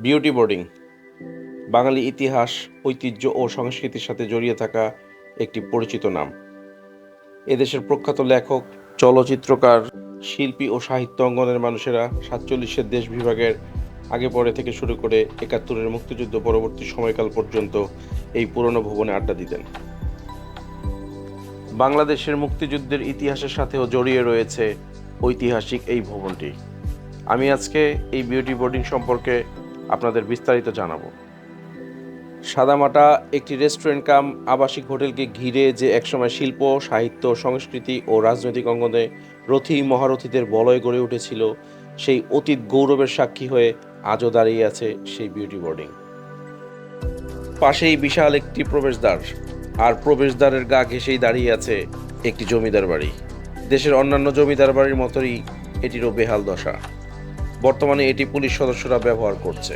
Beauty boarding বাঙালি ইতিহাস, ঐতিহ্য ও সংস্কৃতির সাথে জড়িয়ে থাকা একটি পরিচিত নাম। এদেশের প্রখ্যাত লেখক, চলচ্চিত্রকার, শিল্পী ও সাহিত্য অঙ্গনের মানুষেরা সাতচল্লিশের দেশ বিভাগের আগে পরে থেকে শুরু করে একাত্তরের মুক্তিযুদ্ধ পরবর্তী সময়কাল পর্যন্ত এই পুরনো ভবনে আড্ডা দিতেন। বাংলাদেশের মুক্তিযুদ্ধের ইতিহাসের সাথেও জড়িয়ে রয়েছে ঐতিহাসিক এই ভবনটি। আমি আজকে এই বিউটি বোর্ডিং সম্পর্কে আপনাদের বিস্তারিত জানাব। সাদামাটা একটি রেস্টুরেন্ট কাম আবাসিক হোটেলকে ঘিরে যে একসময় শিল্প, সাহিত্য, সংস্কৃতি ও রাজনৈতিক অঙ্গনে রথী, মহারথীদের বলয় গড়ে উঠেছিল, সেই অতীত গৌরবের সাক্ষী হয়ে আজও দাঁড়িয়ে আছে সেই বিউটি বোর্ডিং। পাশেই বিশাল একটি প্রবেশদ্বার, আর প্রবেশদ্বারের গা ঘেঁষেই দাঁড়িয়ে আছে একটি জমিদার বাড়ি। দেশের অন্যান্য জমিদার বাড়ির মতোই এটিরও বেহাল দশা। বর্তমানে এটি পুলিশ সদস্যরা ব্যবহার করছে।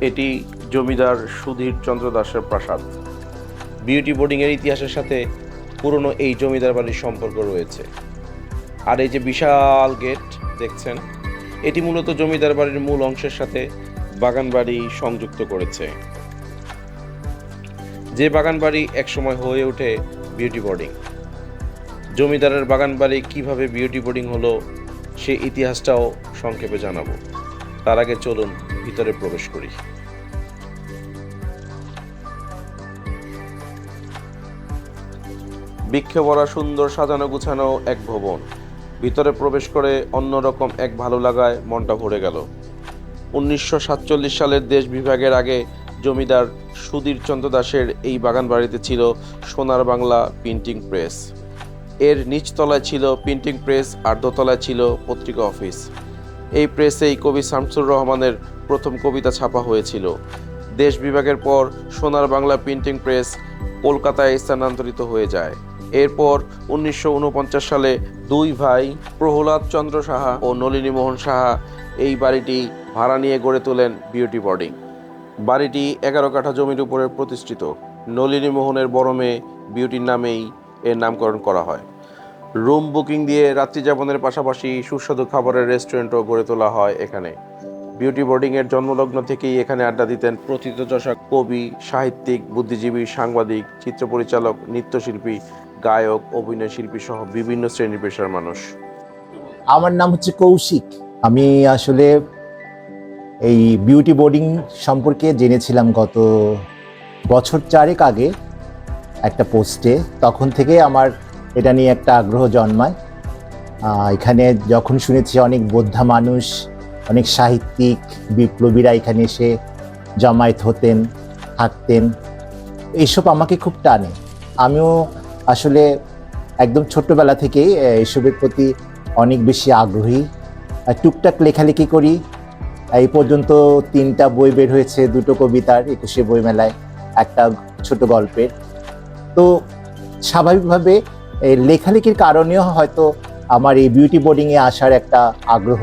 এটি জমিদার সুধীর চন্দ্র দাসের প্রাসাদ। বিউটি বোর্ডিংয়ের ইতিহাসের সাথে পুরনো এই জমিদার বাড়ির সম্পর্ক রয়েছে। আর এই যে বিশাল গেট দেখছেন, এটি মূলত জমিদার বাড়ির মূল অংশের সাথে বাগান বাড়ি সংযুক্ত করেছে। যে বাগান বাড়ি একসময় হয়ে ওঠে বিউটি বোর্ডিং। জমিদারের বাগান বাড়ি কীভাবে বিউটি বোর্ডিং হলো সেই ইতিহাসটাও সংক্ষেপে জানাব। তার আগে চলুন ভিতরে প্রবেশ করি। বৃক্ষে ভরা সুন্দর সাজানো, গুছানো এক ভবন। ভিতরে প্রবেশ করে অন্যরকম এক ভালো লাগায় মনটা ভরে গেল। উনিশশো সাতচল্লিশ সালের দেশ বিভাগের আগে জমিদার সুধীর চন্দ্র দাসের এই বাগান বাড়িতে ছিল সোনার বাংলা প্রিন্টিং প্রেস। এর নিচতলায় ছিল প্রিন্টিং প্রেস আর দোতলায় ছিল পত্রিকা অফিস। এই প্রেসেই কবি শামসুর রহমানের প্রথম কবিতা ছাপা হয়েছিল। দেশ বিভাগের পর সোনার বাংলা প্রিন্টিং প্রেস কলকাতায় স্থানান্তরিত হয়ে যায়। এরপর উনিশশো উনপঞ্চাশ সালে দুই ভাই প্রহ্লাদ চন্দ্র সাহা ও নলিনী মোহন সাহা এই বাড়িটি ভাড়া নিয়ে গড়ে তোলেন বিউটি বোর্ডিং বাড়িটি এগারো কাঠা জমির উপরে প্রতিষ্ঠিত। নলিনী মোহনের বড় মেয়ে বিউটির নামেই এর নামকরণ করা হয়। রুম বুকিং দিয়ে রাত্রি যাপনের পাশাপাশি সুস্বাদু খাবারের রেস্টুরেন্টও গড়ে তোলা হয় এখানে। বিউটি বোর্ডিং এর জন্মলগ্ন থেকেই এখানে আড্ডা দিতেন প্রথিতযশা কবি, সাহিত্যিক, বুদ্ধিজীবী, সাংবাদিক, চিত্র পরিচালক, নৃত্যশিল্পী, গায়ক, অভিনয় শিল্পী সহ বিভিন্ন শ্রেণি পেশার মানুষ। আমার নাম হচ্ছে কৌশিক। আমি আসলে এই বিউটি বোর্ডিং সম্পর্কে জেনেছিলাম গত বছর চারেক আগে একটা পোস্টে। তখন থেকে আমার এটা নিয়ে একটা আগ্রহ জন্মায়। এখানে যখন শুনেছি অনেক বোদ্ধা মানুষ অনেক সাহিত্যিক বিপ্লবীরা এখানে এসে জমায়েত হতেন থাকতেন। এইসব আমাকে খুব টানে। আমিও আসলে একদম ছোট্টবেলা থেকেই আহ, এসবের প্রতি অনেক বেশি আগ্রহী। টুকটাক লেখালেখি করি। এই পর্যন্ত তিনটা বই বের হয়েছে দুটো কবিতার একুশে বইমেলায় একটা ছোট গল্পের। তো স্বাভাবিকভাবে এই লেখালেখির কারণেও হয়তো আমার এই বিউটি বোর্ডিংয়ে আসার একটা আগ্রহ।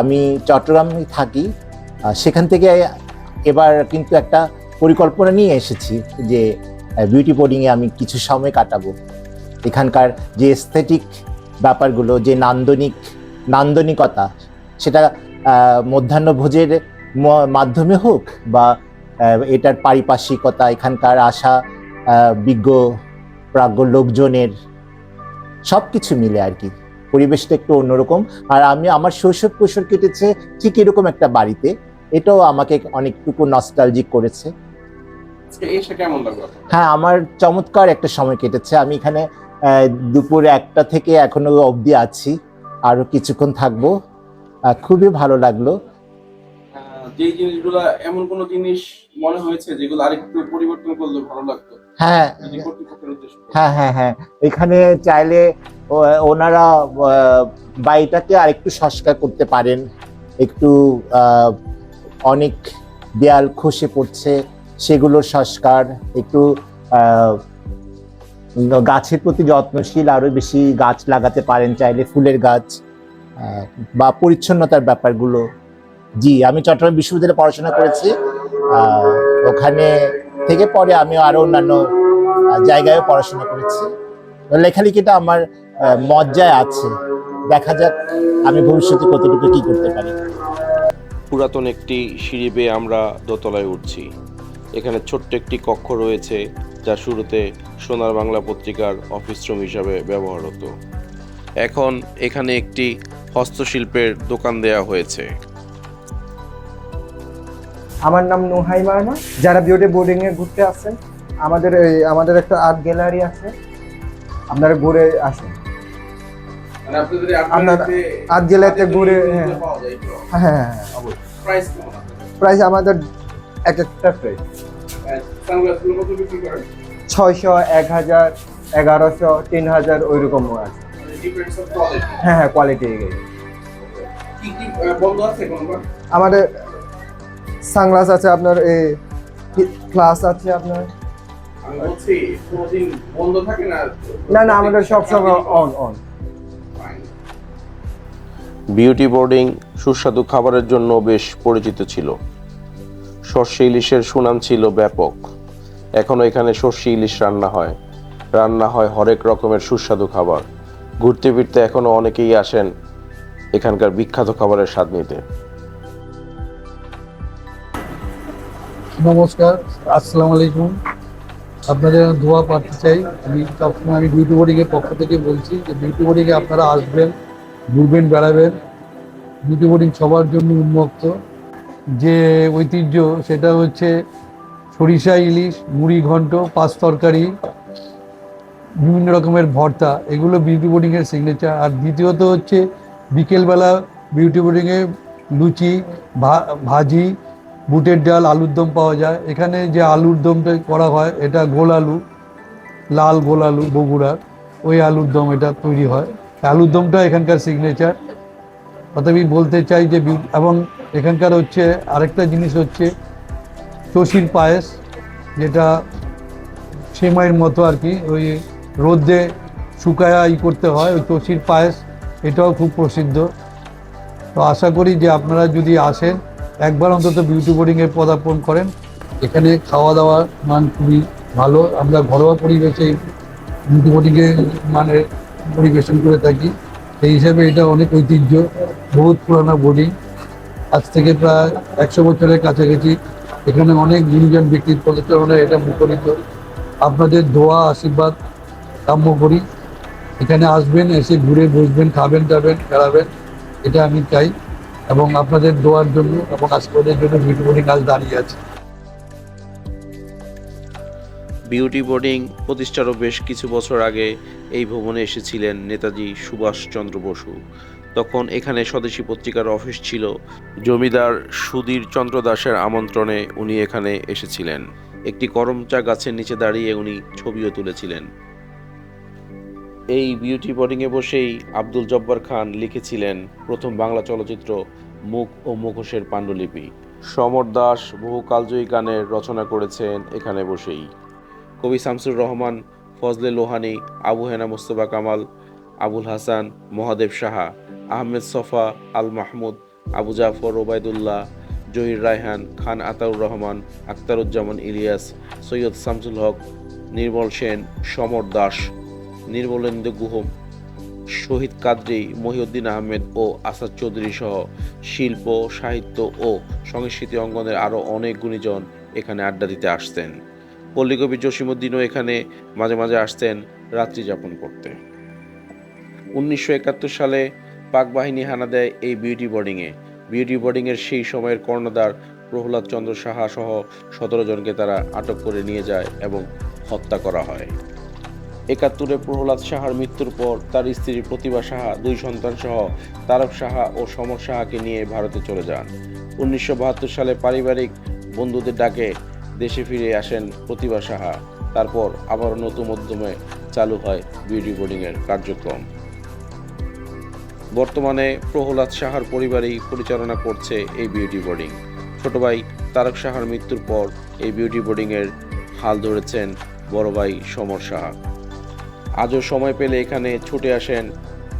আমি চট্টগ্রামে থাকি সেখান থেকে এবার কিন্তু একটা পরিকল্পনা নিয়ে এসেছি যে বিউটি বোর্ডিংয়ে আমি কিছু সময় কাটাবো। এখানকার যে এস্থেটিক ব্যাপারগুলো যে নান্দনিক নান্দনিকতা সেটা মধ্যাহ্নভোজের মাধ্যমে হোক বা এটার পারিপার্শ্বিকতা এখানকার আহ, বিজ্ঞ প্রাজ্ঞ লোকজনের সব কিছু মিলে আর কি। পরিবেশটা একটু অন্যরকম। আর আমি আমার শৈশব কৈশোর কেটেছে ঠিক এরকম একটা বাড়িতে। এটাও আমাকে অনেকটুকু নস্টালজিক করেছে। হ্যাঁ আমার চমৎকার একটা সময় কেটেছে। আমি এখানে দুপুর একটা থেকে এখনও অবধি আছি। আরও কিছুক্ষণ থাকব। খুবই ভালো লাগল। যে জিনিসগুলো এমন কোন জিনিস মনে হয়েছে যেগুলো আরেকটু পরিবর্তন করলে ভালো লাগতো? হ্যাঁ। উদ্দেশ্য হ্যাঁ হ্যাঁ হ্যাঁ। এখানে চাইলে ওনারা বাড়িটাকে আরেকটু সংস্কার করতে পারেন। একটু অনেক দেয়াল খসে পড়ছে সেগুলোর সংস্কার। একটু আহ, গাছের প্রতি যত্নশীল আরও বেশি গাছ লাগাতে পারেন চাইলে ফুলের গাছ বা পরিচ্ছন্নতার ব্যাপারগুলো। জি আমি চট্টগ্রাম বিশ্ববিদ্যালয়ে পড়াশোনা করেছি। ওখানে থেকে পরে আমি আরও অন্যান্য আহ, জায়গায় পড়াশোনা করেছি। লেখালেখিটা আমার মজ্জায় আছে। দেখা যাক আমি ভবিষ্যতে কতটুকু কি করতে পারি। পুরাতন একটি সিঁড়ি আমরা দোতলায় উঠছি। এখানে ছোট্ট একটি কক্ষ রয়েছে যা শুরুতে সোনার বাংলা পত্রিকার অফিস রুম হিসাবে ব্যবহার হতো এখন এখানে একটি হস্তশিল্পের দোকান দেয়া হয়েছে। আমার নাম নুহাই মারমা যারা বিউটি বোর্ডিং এ ঘুরতে আসছেন আমাদের এই আমাদের একটা আর্ট গ্যালারি আছে। আপনারা ঘুরে আসেন। আপনার আর্ট গ্যালারিতে ঘুরে হ্যাঁ। হ্যাঁ হ্যাঁ হ্যাঁ প্রাইস আমাদের এক একটা প্রাইস ছয়শো এক হাজার এগারোশো তিন হাজার ওই রকমও আছে হ্যাঁ হ্যাঁ কোয়ালিটি আমাদের সানগ্লাস আছে আপনার এই ক্লাস আছে আপনার? না? না আমাদের সব সময় অন অন বিউটি বোর্ডিং সুস্বাদু খাবারের জন্য বেশ পরিচিত ছিল। সর্ষে ইলিশের সুনাম ছিল ব্যাপক। এখনও এখানে সর্ষে ইলিশ রান্না হয়। রান্না হয় হরেক রকমের সুস্বাদু খাবার। ঘুরতে ফিরতে এখনও অনেকেই আসেন এখানকার বিখ্যাত খাবারের স্বাদ নিতে। নমস্কার, আসসালামু আলাইকুম। আপনাদের দোয়া পাঠাতে চাই। আমি সবসময় আমি বিউটি বোর্ডিংয়ের পক্ষ থেকে বলছি যে বিউটি বোর্ডিংয়ে আপনারা আসবেন, ঘুরবেন, বেড়াবেন। বিউটি বোর্ডিং সবার জন্য উন্মুক্ত। যে ঐতিহ্য, সেটা হচ্ছে সরিষা ইলিশ, মুড়ি ঘন্ট, পাঁচ তরকারি, বিভিন্ন রকমের ভর্তা। এগুলো বিউটি বোর্ডিংয়ের সিগনেচার আর দ্বিতীয়ত হচ্ছে, বিকেলবেলা বিউটি বোর্ডিংয়ে লুচি ভাজি বুটের ডাল, আলুর দম পাওয়া যায়। এখানে যে আলুর দমটা করা হয়, এটা গোল আলু, লাল গোল আলু, বগুড়ার। ওই আলুর দম এটা তৈরি হয়। আলুর দমটা এখানকার সিগনেচার তথাপি বলতে চাই যে এবং এখানকার হচ্ছে আরেকটা জিনিস হচ্ছে চষির পায়েস, যেটা সেমাইয়ের মতো আর কি। ওই রোদে শুকায়া ই করতে হয়, ওই চষির পায়েস। এটাও খুব প্রসিদ্ধ। তো আশা করি যে আপনারা যদি আসেন একবার অন্তত বিউটি বোর্ডিংয়ে পদার্পণ করেন। এখানে খাওয়া দাওয়ার মান খুবই ভালো। আমরা ঘরোয়া পরিবেশে বিউটি বোর্ডিংয়ে মানে পরিবেশন করে থাকি। সেই হিসাবে এটা অনেক ঐতিহ্য, বহুত পুরানো বোর্ডিং আজ থেকে প্রায় একশো বছরের কাছাকাছি। এখানে অনেক গুণীজন ব্যক্তির পদচারণে এটা মুখরিত। আপনাদের দোয়া, আশীর্বাদ কাম্য করি। এখানে আসবেন, এসে ঘুরে বসবেন, খাবেন টাবেন বেড়াবেন। এটা আমি চাই। এবং আপনাদের দোয়ার জন্য এবং আশীর্বাদের জন্য বিউটি বোর্ডিং আজ দাঁড়িয়ে আছে। বিউটি বোর্ডিং প্রতিষ্ঠারও বেশ কিছু বছর আগে এই ভবনে এসেছিলেন নেতাজি সুভাষচন্দ্র বসু। তখন এখানে স্বদেশী পত্রিকার অফিস ছিল। জমিদার সুধীর চন্দ্র দাসের আমন্ত্রণে উনি এখানে এসেছিলেন। একটি করমচা গাছের নিচে দাঁড়িয়ে উনি ছবিও তুলেছিলেন। এই বিউটি বোর্ডিংয়ে বসেই আব্দুল জব্বার খান লিখেছিলেন প্রথম বাংলা চলচ্চিত্র মুখ ও মুখোশের পাণ্ডুলিপি। সমর দাস বহু কালজয়ী গানের রচনা করেছেন এখানে বসেই। কবি শামসুর রহমান, ফজলে লোহানি, আবু হেনা মোস্তফা কামাল, আবুল হাসান, মহাদেব সাহা, আহমেদ সফা, আল মাহমুদ, আবু জাফর, ওবায়দুল্লাহ, জহির রায়হান, খান আতাউর রহমান আখতারুজ্জামান ইলিয়াস, সৈয়দ শামসুল হক, নির্মল সেন, সমর দাস। নির্মলেন্দু গুহ। শহীদ কাদ্রি, মহিউদ্দিন আহমেদ ও আসাদ চৌধুরী সহ শিল্প, সাহিত্য ও সংস্কৃতি অঙ্গনের আরও অনেক গুণীজন এখানে আড্ডা দিতে আসতেন পল্লীকবি জসিমুদ্দিনও এখানে মাঝে মাঝে আসতেন রাত্রি যাপন করতে। উনিশশো একাত্তর সালে পাক বাহিনী হানা দেয় এই বিউটি বোর্ডিংয়ে। বিউটি বোর্ডিংয়ের সেই সময়ের কর্ণধার প্রহ্লাদ চন্দ্র সাহা সহ সতেরো জনকে তারা আটক করে নিয়ে যায় এবং হত্যা করা হয়। একাত্তরে প্রহ্লাদ সাহার মৃত্যুর পর তার স্ত্রী প্রতিভা সাহা, দুই সন্তান সহ তারক সাহা ও সমর সাহাকে নিয়ে ভারতে চলে যান। উনিশশো বাহাত্তর সালে পারিবারিক বন্ধুদের ডাকে দেশে ফিরে আসেন প্রতিভা সাহা। তারপর আবার নতুন উদ্যমে চালু হয় বিউটি বোর্ডিংয়ের কার্যক্রম। বর্তমানে প্রহ্লাদ সাহার পরিবারই পরিচালনা করছে এই বিউটি বোর্ডিং। ছোট ভাই তারক সাহার মৃত্যুর পর এই বিউটি বোর্ডিংয়ের হাল ধরেছেন বড় ভাই সমর সাহা। আজও সময় পেলে এখানে ছুটে আসেন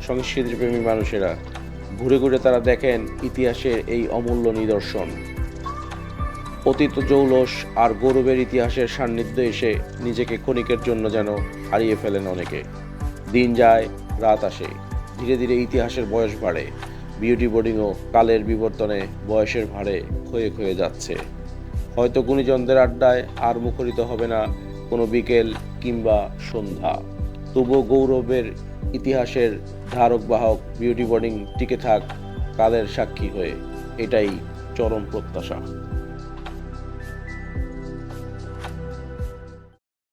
সংস্কৃতিপ্রেমী মানুষেরা। ঘুরে ঘুরে তারা দেখেন ইতিহাসের এই অমূল্য নিদর্শন। অতীত জৌলস আর গৌরবের ইতিহাসের সান্নিধ্য এসে নিজেকে ক্ষণিকের জন্য যেন হারিয়ে ফেলেন অনেকে। দিন যায়, রাত আসে, ধীরে ধীরে ইতিহাসের বয়স বাড়ে। বিউটি বোর্ডিংও কালের বিবর্তনে বয়সের ভারে ক্ষয়ে ক্ষয়ে যাচ্ছে। হয়তো গুণীজনদের আড্ডায় আর মুখরিত হবে না কোনো বিকেল কিংবা সন্ধ্যা। তবুও গৌরবের ইতিহাসের ধারক, বাহক বিউটি বোর্ডিং টিকে থাক, কালের সাক্ষী হয়ে, এটাই চরম প্রত্যাশা।